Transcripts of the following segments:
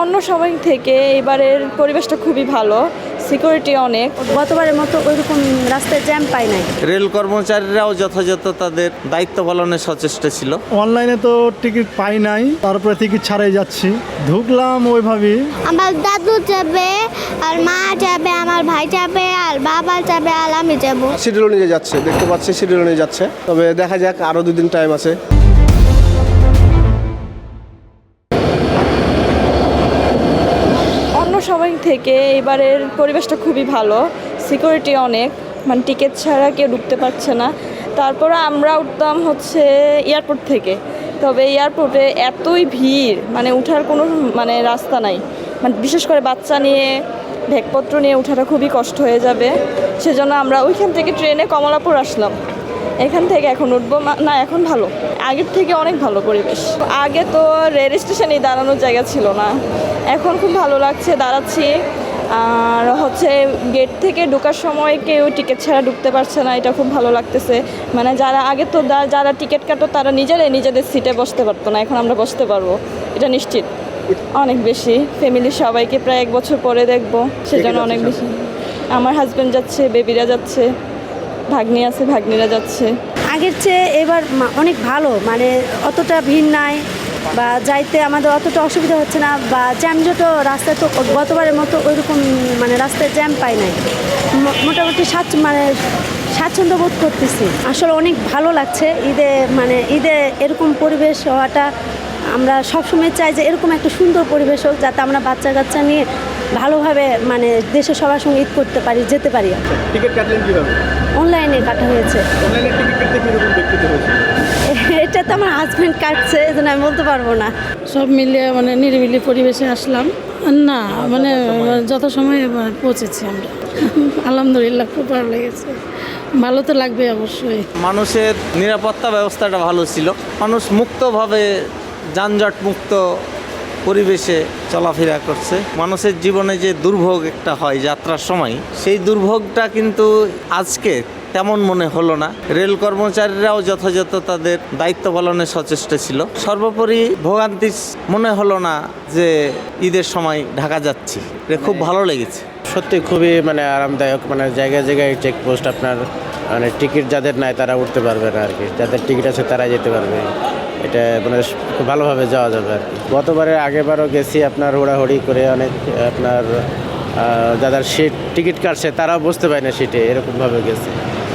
অন্য সময় থেকে এবারের পরিবেশটা খুবই ভালো সিকিউরিটি অনেক। গতবারের মতো ওইরকম রাস্তায় জ্যাম পাই নাই। রেল কর্মচারীরাও যথাযথ তাদের দায়িত্ব পালনে সচেষ্ট ছিল। অনলাইনে তো টিকিট পাই নাই তারপরে টিকিট ছাড়াই যাচ্ছি। ঢুকলাম ওইভাবেই আমার দাদু যাবে আর মা যাবে আমার ভাই যাবে আর বাবা যাবে আর আমি যাব। শিডিউল নিয়ে যাচ্ছে দেখতে পাচ্ছি শিডিউল নিয়ে যাচ্ছে। তবে দেখা যাক আরও দুদিন টাইম আছে। সময় থেকে এবারের পরিবেশটা খুবই ভালো। সিকিউরিটি অনেক মানে টিকিট ছাড়া কেউ ঢুকতে পারছে না। তারপরে আমরা উঠতাম হচ্ছে এয়ারপোর্ট থেকে। তবে এয়ারপোর্টে এতই ভিড় মানে উঠার কোনো মানে রাস্তা নাই। মানে বিশেষ করে বাচ্চা নিয়ে, ব্যাগপত্র নিয়ে ওঠাটা খুবই কষ্ট হয়ে যাবে। সেজন্য আমরা ওইখান থেকে ট্রেনে কমলাপুর আসলাম। এখান থেকে এখন উঠবো না এখন ভালো। আগের থেকে অনেক ভালো পরিবেশ। আগে তো রেল স্টেশনে দাঁড়ানোর জায়গা ছিল না। এখন খুব ভালো লাগছে দাঁড়াচ্ছি। আর হচ্ছে গেট থেকে ঢোকার সময় কেউ টিকিট ছাড়া ঢুকতে পারছে না এটা খুব ভালো লাগতেছে। মানে যারা আগে তো যারা টিকিট কাটো তারা নিজেরাই নিজেদের সিটে বসতে পারতো না এখন আমরা বসতে পারব। এটা নিশ্চিত। অনেক বেশি। ফ্যামিলির সবাইকে প্রায় এক বছর পরে দেখব সেজন্য অনেক বেশি। আমার হাজব্যান্ড যাচ্ছে বেবিরা যাচ্ছে। ভাগ্নি আছে, ভাগ্নিরা যাচ্ছে। আগের চেয়ে এবার অনেক ভালো মানে অতটা ভিড় নাই বা যাইতে আমাদের অতটা অসুবিধা হচ্ছে না বা জ্যাম জ্যামজটও রাস্তায় তো গতবারের মতো ওইরকম মানে রাস্তায় জ্যাম পাই নাই। মোটামুটি স্বাচ্ছ মানে স্বাচ্ছন্দ্য বোধ করতেছি। আসলে অনেক ভালো লাগছে ঈদে মানে ঈদে এরকম পরিবেশ হওয়াটা। আমরা সবসময় চাই যে এরকম একটা সুন্দর পরিবেশ হোক, যাতে আমরা বাচ্চা কাচ্চা নিয়ে ভালোভাবে মানে দেশে সবার সঙ্গে ঈদ করতে পারি যেতে পারি। টিকিট কাটলেন কীভাবে? অনলাইনে কাটা হয়েছে। অনলাইনে টিকিট কাটতে কীরকম ব্যক্তিত্ব হয়েছে? এটা তো আমার হাজব্যান্ড কাটছে এই জন্য আমি বলতে পারব না। সব মিলিয়ে মানে নিরিবিলি পরিবেশে আসলাম। না মানে যথাসময়ে পৌঁছেছি আমরা। আলহামদুলিল্লাহ খুব ভালো লেগেছে। ভালো তো লাগবে অবশ্যই। মানুষের নিরাপত্তা ব্যবস্থাটা ভালো ছিল। মানুষ মুক্তভাবে যানজট মুক্ত পরিবেশে চলাফেরা করছে। মানুষের জীবনে যে দুর্ভোগ একটা হয় যাত্রার সময় সেই দুর্ভোগটা কিন্তু আজকে তেমন মনে হলো না। রেল কর্মচারীরাও যথাযথ তাদের দায়িত্ব পালনে সচেষ্ট ছিল। সর্বোপরি ভোগান্তি মনে হলো না যে ঈদের সময় ঢাকা যাচ্ছি। খুব ভালো লেগেছে। সত্যি খুবই মানে আরামদায়ক মানে জায়গায় জায়গায় চেকপোস্ট আপনার মানে টিকিট যাদের নাই তারা উঠতে পারবে না আর কি যাদের টিকিট আছে তারা যেতে পারবে। এটা মানে ভালোভাবে যাওয়া যাবে আর কি গতবারের আগেবারও গেছি আপনার হুড়াহুড়ি করে অনেক, আপনার যাদের সিট টিকিট কাটছে তারাও বুঝতে পারে না সিটে এরকমভাবে গেছে।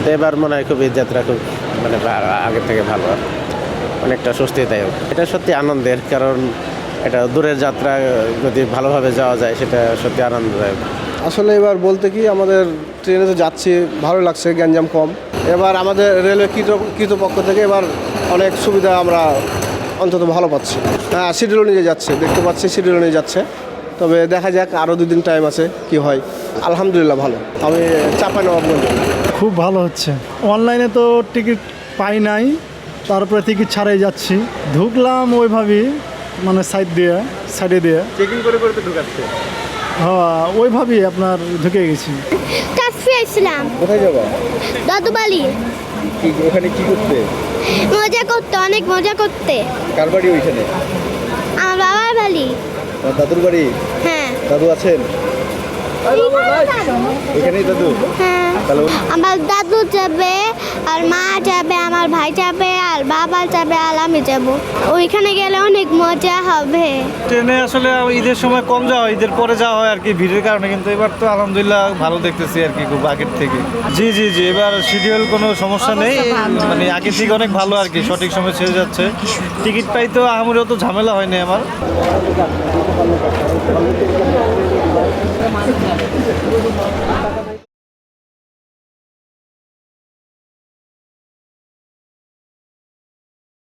তো এবার মনে হয় খুবই যাত্রা খুব মানে আগের থেকে ভালো। আর। অনেকটা স্বস্তিদায়ক। এটা সত্যি আনন্দের, কারণ এটা দূরের যাত্রা, যদি ভালোভাবে যাওয়া যায়, সেটা সত্যি আনন্দদায়ক। আসলে এবার বলতে কি আমাদের ট্রেনে তো যাচ্ছি ভালো লাগছে গ্যাঞ্জাম কম। এবার আমাদের রেলওয়ে কৃত- কৃতপক্ষ থেকে এবার অনেক সুবিধা আমরা অন্তত ভালো পাচ্ছি। হ্যাঁ শিডিউল নিয়ে যাচ্ছে দেখতে পাচ্ছি শিডিউল নিয়ে যাচ্ছে। তবে দেখা যাক আরও দুদিন টাইম আছে কি হয়। আলহামদুলিল্লাহ ভালো। আমি চাপাই নবাবগঞ্জ খুব ভালো হচ্ছে। অনলাইনে তো টিকিট পাই নাই তারপরে টিকিট ছাড়াই যাচ্ছি। ঢুকলাম ওইভাবেই মানে সাইড দিয়ে সাইডে দিয়ে। চেকিং করে করে তো ঢুকাচ্ছে। ওইভাবেই আপনার ঢুকে গেছি। কাফি আইছিলাম। কোথায় যাব? দাদু বালি কি ওখানে কি করতে? মজা করতে অনেক মজা করতে। কার বাড়ি ওইখানে? আমার বাবার বালি দাদুর বাড়ি? হ্যাঁ। দাদু আছেন? এখানেই দাদু? হ্যাঁ। আমার দাদু যাবে আর মা যাবে আমার ভাই যাবে যাবে। ওইখানে গেলে অনেক মজা হবে। ট্রেনে আসলে ঈদের সময় কম যাওয়া হয় ঈদের পরে যাওয়া হয় আর কি ভিড়ের কারণে কিন্তু এবার তো আলহামদুলিল্লাহ ভালো দেখতেছি আর কি খুব আগের থেকে। জি জি জি এবার শিডিউল কোনো সমস্যা নেই মানে আগের থেকে অনেক ভালো আর কি সঠিক সময় ছেড়ে যাচ্ছে। টিকিট পাই তো আহামরিও তো ঝামেলা হয়নি আমার।